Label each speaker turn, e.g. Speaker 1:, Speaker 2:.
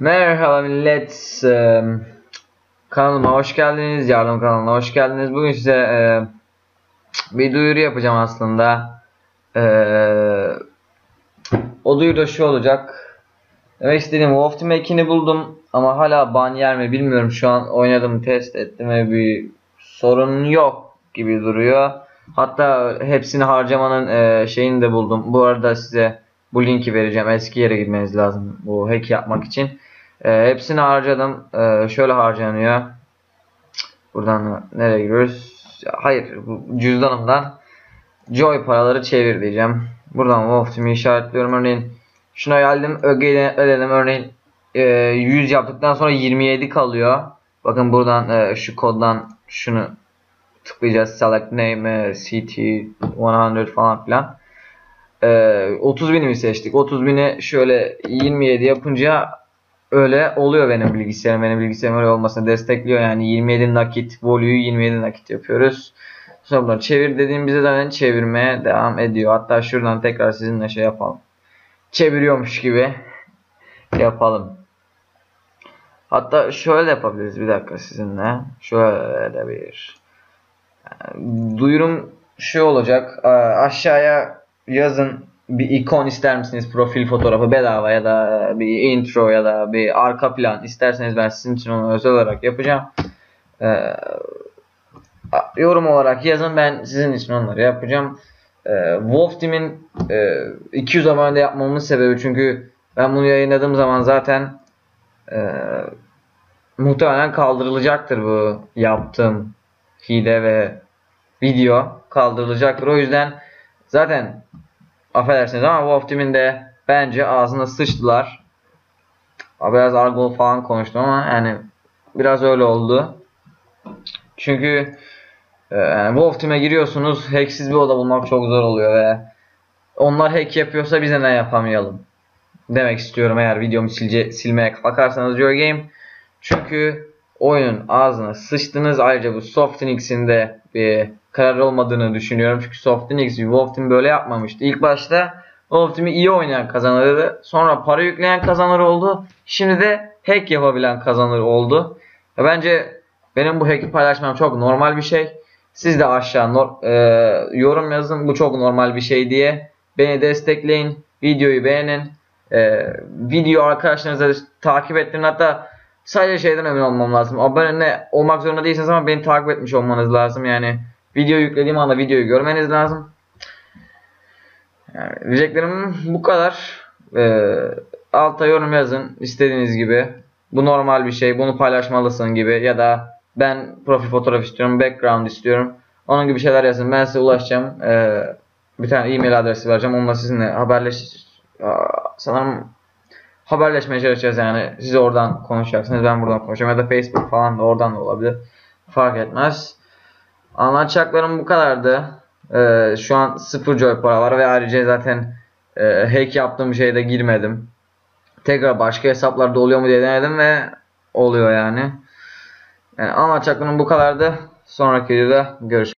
Speaker 1: Merhaba millet. Kanalıma hoş geldiniz. Yardım kanalına hoş geldiniz. Bugün size bir duyuru yapacağım aslında. O duyuru şu olacak. Demek istediğim Wolf Team ekini buldum ama hala ban yer mi bilmiyorum. Şu an oynadım, test ettim ve bir sorun yok gibi duruyor. Hatta hepsini harcamanın şeyini de buldum. Bu arada size bu linki vereceğim. Eski yere gitmeniz lazım bu hack yapmak için. Eee, hepsini harcadım. Eee, şöyle harcanıyor. Buradan nereye giriyoruz? Hayır, cüzdanımdan Joy paraları çevir diyeceğim. Buradan Wolf Team'i işaretliyorum. Örneğin şuna geldim. Ögeyle ödedim. Örneğin eee, 100 yaptıktan sonra 27 kalıyor. Bakın buradan eee, şu koddan şunu tıklayacağız. Select name, eee, CT 100 falan filan. Eee 30 binimi seçtik. 30 bini şöyle 27 yapınca öyle oluyor benim bilgisayarım. Benim bilgisayarım öyle olmasını destekliyor. Yani 27 nakit, volüyü 27 nakit yapıyoruz. Sonra bunları çevir dediğimizde zaten çevirmeye devam ediyor. Hatta şuradan tekrar sizinle şey yapalım. Çeviriyormuş gibi yapalım. Hatta şöyle yapabiliriz bir dakika sizinle. Şöyle bir duyurum şu olacak. Aa, Aşağıya yazın bir ikon ister misiniz? Profil fotoğrafı bedava ya da bir intro ya da bir arka plan isterseniz ben sizin için onu özel olarak yapacağım. Ee, yorum olarak yazın ben sizin için onları yapacağım. Ee, Wolf Team'in e, 200 abone yapmamın sebebi çünkü ben bunu yayınladığım zaman zaten e, muhtemelen kaldırılacaktır bu yaptığım hile ve video kaldırılacaktır. O yüzden zaten affedersiniz ama Wolf Team'in de bence ağzına sıçtılar. Biraz argo falan konuştum ama yani biraz öyle oldu. Çünkü e, yani Wolf Team'e giriyorsunuz hacksiz bir oda bulmak çok zor oluyor ve onlar hack yapıyorsa bize ne yapamayalım demek istiyorum eğer videomu silce, silmeye kalkarsanız Joy Game. Çünkü oyunun ağzına sıçtınız. Ayrıca bu Softinix'in de bir karar olmadığını düşünüyorum. Çünkü Softinix Wolf Team böyle yapmamıştı. İlk başta Wolf Team'i iyi oynayan kazanırdı. Sonra para yükleyen kazanır oldu. Şimdi de hack yapabilen kazanır oldu. Ve bence benim bu hack'i paylaşmam çok normal bir şey. Siz de aşağı e, yorum yazın bu çok normal bir şey diye. Beni destekleyin. Videoyu beğenin. E, video arkadaşlarınıza takip ettirin. Hatta sadece şeyden emin olmam lazım. Abone olmak zorunda değilsiniz ama beni takip etmiş olmanız lazım. Yani video yüklediğim anda videoyu görmeniz lazım. Yani diyeceklerim bu kadar. Ee, alta yorum yazın istediğiniz gibi. Bu normal bir şey. Bunu paylaşmalısın gibi ya da ben profil fotoğraf istiyorum, background istiyorum. Onun gibi şeyler yazın. Ben size ulaşacağım. Ee, bir tane e-mail adresi vereceğim. Onunla sizinle haberleş sanırım haberleşmeye çalışacağız yani. Siz oradan konuşacaksınız. Ben buradan konuşacağım. Ya da Facebook falan da oradan da olabilir. Fark etmez. Anlatacaklarım bu kadardı. Ee, şu an sıfır joy para var ve ayrıca zaten e, hack yaptığım şeyde girmedim. Tekrar başka hesaplarda oluyor mu diye denedim ve oluyor yani. yani anlatacaklarım bu kadardı. Sonraki videoda görüşürüz.